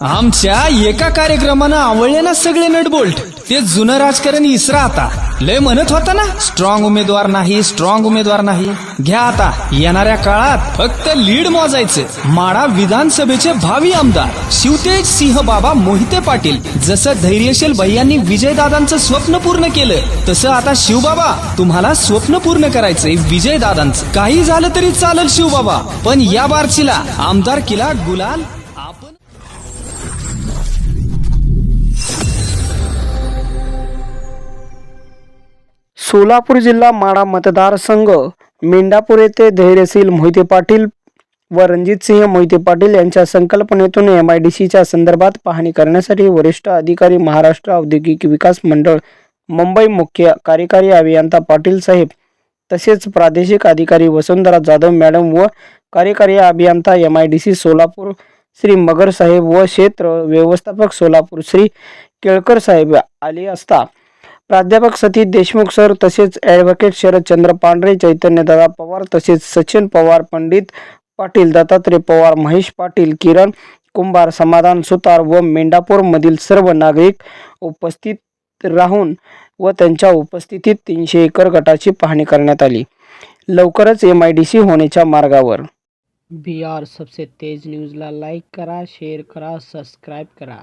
आमच्या एका कार्यक्रमानं आवडले ना सगळे नटबोल्ट ते जुनं राजकारण इसरा आता. लय म्हणत होता ना स्ट्रॉंग उमेदवार नाही स्ट्रॉंग उमेदवार नाही. घ्या आता येणाऱ्या काळात फक्त लीड मोजायचं. माडा विधानसभेचे भावी आमदार शिवतेज सिंह बाबा मोहिते पाटील. जसं धैर्यशील भैयांनी विजयदादांचं स्वप्न पूर्ण केलं तसं आता शिवबाबा तुम्हाला स्वप्न पूर्ण करायचंय विजयदादांचं. काही झालं तरी चालेल शिवबाबा पण या बारचीला आमदार किला गुलाल आपण सोलापूर जिल्हा माडा मतदारसंघ मेंढापूर येथे धैर्यशील मोहिते पाटील व रणजितसिंह मोहिते पाटील यांच्या संकल्पनेतून एम आय डी सीच्या संदर्भात पाहणी करण्यासाठी वरिष्ठ अधिकारी महाराष्ट्र औद्योगिक विकास मंडळ मुंबई मुख्य कार्यकारी अभियंता पाटील साहेब तसेच प्रादेशिक अधिकारी वसुंधरा जाधव मॅडम व कार्यकारी अभियंता M I D C Solapur Shri Magar साहेब व क्षेत्र व्यवस्थापक सोलापूर श्री केळकर साहेब आले असता प्राध्यापक सतीश देशमुख सर तसेच ॲडव्होकेट शरदचंद्र पांढरे चैतन्यदादा पवार तसेच सचिन पवार पंडित पाटील दत्तात्रय पवार महेश पाटील किरण कुंभार समाधान सुतार व मेंढापूरमधील सर्व नागरिक उपस्थित राहून व त्यांच्या उपस्थितीत तीनशे एकर गटाची पाहणी करण्यात आली. लवकरच एम आय डी सी होण्याच्या मार्गावर. बी आर सबसे तेज न्यूजला लाईक करा शेअर करा सबस्क्राईब करा.